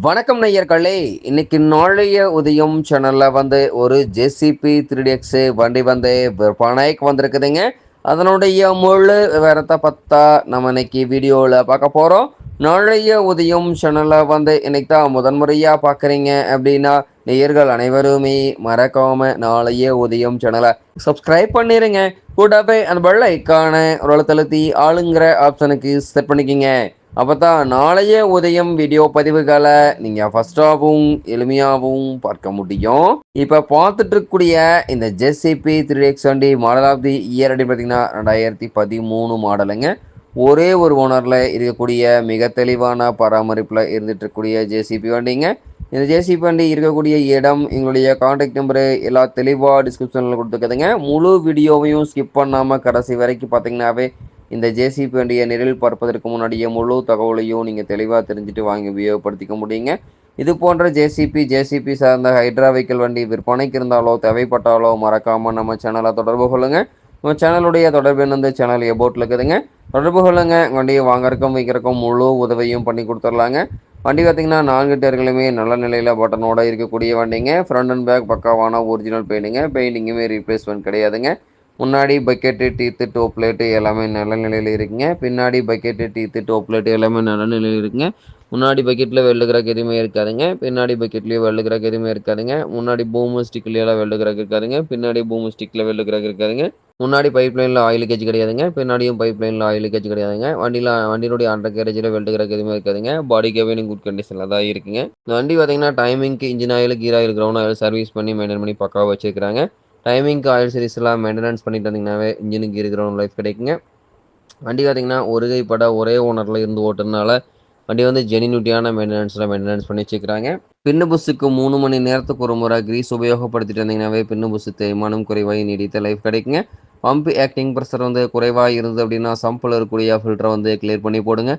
வணக்கம் நேயர்களே. இன்னைக்கு நாளைய உதயம் சேனலில் வந்து ஒரு ஜேசிபி த்ரீ எக்ஸ் வண்டி வந்து விற்பனைக்கு வந்திருக்குதுங்க. அதனுடைய முழு விவரத்தை பார்த்தா நம்ம இன்னைக்கு வீடியோவில் பார்க்க போகிறோம் நாளைய உதயம் சேனலில் வந்து இன்னைக்கு தான் முதன்முறையாக பார்க்குறீங்க அப்படின்னா நேயர்கள் அனைவருமே மறக்காமல் நாளைய உதயம் சேனலை சப்ஸ்கிரைப் பண்ணிடுங்க கூடவே அந்த பெல் ஐக்கான ஒரு அழுத்தழுத்தி ஆளுங்கிற ஆப்ஷனுக்கு செட் பண்ணிக்கிங்க. அப்போ தான் நாளைய உதயம் வீடியோ பதிவுகளை நீங்கள் ஃபஸ்ட்டாகவும் எளிமையாகவும் பார்க்க முடியும். இப்போ பார்த்துட்டு இருக்கக்கூடிய இந்த ஜெஸ்சிபி த்ரீ எக்ஸ் வண்டி மாடல் ஆஃப் தி இயர் அப்படின்னு பார்த்தீங்கன்னா ரெண்டாயிரத்தி பதிமூணு மாடலுங்க ஒரே ஒரு ஓனரில் இருக்கக்கூடிய மிக தெளிவான பராமரிப்பில் இருந்துட்டு இருக்கக்கூடிய ஜேசிபி வண்டிங்க. இந்த ஜேசிபி வண்டி இருக்கக்கூடிய இடம் எங்களுடைய காண்டாக்ட் நம்பரு எல்லா தெளிவாக டிஸ்கிரிப்ஷனில் கொடுத்துருக்குதுங்க. முழு வீடியோவையும் ஸ்கிப் பண்ணாமல் கடைசி வரைக்கும் பார்த்தீங்கன்னாவே இந்த ஜேசிபி வண்டியை நேரில் பார்ப்பதற்கு முன்னாடியே முழு தகவலையும் நீங்கள் தெளிவாக தெரிஞ்சுட்டு வாங்கி உபயோகப்படுத்திக்க முடியுங்க. இது போன்ற ஜேசிபி ஜேசிபி சார்ந்த ஹைட்ரா வெஹிக்கிள் வண்டி விற்பனைக்கு இருந்தாலோ தேவைப்பட்டாலோ மறக்காமல் நம்ம சேனலை தொடர்பு கொள்ளுங்கள் நம்ம சேனலுடைய தொடர்பு வந்து சேனல் எபோட்டில் இருக்குதுங்க. தொடர்பு கொள்ளுங்க. வண்டியை வாங்கறக்கும் வைக்கிறக்கும் முழு உதவியும் பண்ணி கொடுத்துர்லாங்க. வண்டி பார்த்திங்கன்னா நான்கு டயர்களுமே நல்ல நிலையில் பட்டனோட இருக்கக்கூடிய வண்டிங்க. ஃப்ரண்ட் அண்ட் பேக் பக்காவான ஒரிஜினல் பெயிண்டிங்க பெயிண்டிங்குமே ரீப்ளேஸ்மெண்ட் கிடையாதுங்க. முன்னாடி பக்கெட்டு டீத்து டோப் பிளேட்டு எல்லாமே நல்ல நிலையில் இருக்குங்க. பின்னாடி பக்கெட்டு டீத்து டோப் பிளேட்டு எல்லாமே நல்ல நிலையில் இருக்குங்க. முன்னாடி பக்கெட்டில் வெள்ளு கிராக் எதுவுமே இருக்காதுங்க. பின்னாடி பக்கெட்லேயும் வெள்ளு கிராக் எதுவுமே இருக்காதுங்க. முன்னாடி பூமு ஸ்டிக்லையெல்லாம் வெள்ளு கிராக் இருக்காதுங்க. பின்னாடி பூமு ஸ்டிக்கில் வெள்ளு கிராக் இருக்காதுங்க. முன்னாடி பைப் லைனில் ஆயில் கேஜ் கிடையாதுங்க. பின்னாடியும் பைப் லைனில் ஆயில் கேஜ் கிடையாதுங்க. வண்டியில் வண்டியினுடைய அண்டர் கேரேஜில் வெல்டு கிராக் எதுவுமே இருக்காதுங்க. பாடி கேபின் குட் கண்டிஷனில் தான் இருக்குங்க. இந்த வண்டி பார்த்தீங்கன்னா டைமிங்க்கு engine oil gear oil ground oil service பண்ணி மெயின்டைன் பண்ணி பக்காவாக வச்சிருக்காங்க டைமிங்க்கு ஆயில் சீரிஸ்லாம் எல்லாம் மெயின்டெனன்ஸ் பண்ணிட்டு வந்தீங்கன்னாவே இன்ஜினுக்கு இருக்கிற லைஃப் கிடைக்குங்க. வண்டி பார்த்தீங்கன்னா ஒரு கைப்பட ஒரே ஓனரில் இருந்து ஓட்டுறதுனால வண்டி வந்து ஜெனினியூட்டியான மெயின்டெனன்ஸில் மெயின்டெனன்ஸ் பண்ணி வச்சுக்கிறாங்க பின்னு புஸுக்கு மூணு மணி நேரத்துக்கு ஒரு முறை கிரீஸ் உபயோகப்படுத்திட்டு வந்தீங்கன்னாவே பின்னு புஸ்ஸு தேய்மானம் குறைவாக நீடித்த லைஃப் கிடைக்குங்க. பம்ப் ஆக்டிங் ப்ரெஷர் வந்து குறைவாக இருந்தது அப்படின்னா சம்பில் இருக்கக்கூடிய ஃபில்டரை வந்து கிளியர் பண்ணி போடுங்க.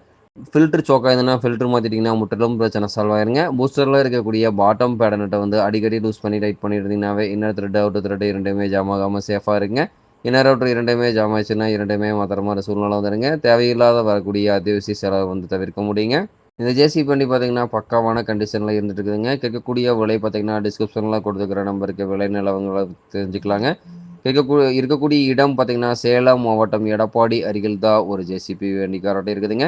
ஃபில்டர் சோக்காக இருந்ததுன்னா ஃபில்டர் மாற்றிட்டிங்கன்னா முற்றிலும் பிரச்சனை சால்வ் ஆயிருங்க. பூஸ்டரில் இருக்கக்கூடிய பாட்டம் பேடனட்டை வந்து அடிக்கடி லூஸ் பண்ணி டைட் பண்ணிட்டு இன்னர் த்ரெட் அவுட் த்ரெட் இரண்டுமே ஜாம் ஆகாமல் சேஃபாக இருங்க. இன்னர் அவுட் இரண்டுமே ஜாம் ஆயிடுச்சுன்னா இரண்டுமே மாத்திர சூழ்நிலை வந்துருங்க. தேவையில்லாத வரக்கூடிய அத்தியாவசிய செலவை வந்து தவிர்க்க முடியுங்க. இந்த ஜேசி பண்ணி பார்த்தீங்கன்னா பக்காவான கண்டிஷனில் இருந்துட்டு இருக்குதுங்க. கேட்கக்கூடிய விலை பார்த்தீங்கன்னா டிஸ்கிரிப்ஷனில் கொடுத்துக்கிற நம்பருக்கு விலை நிலவங்களை தெரிஞ்சுக்கலாங்க. கேட்கக்கூடிய இருக்கக்கூடிய இடம் பார்த்தீங்கன்னா சேலம் மாவட்டம் எடப்பாடி அருகில் தான் ஒரு ஜேசிபி வண்டிக்காரோட்ட இருக்குதுங்க.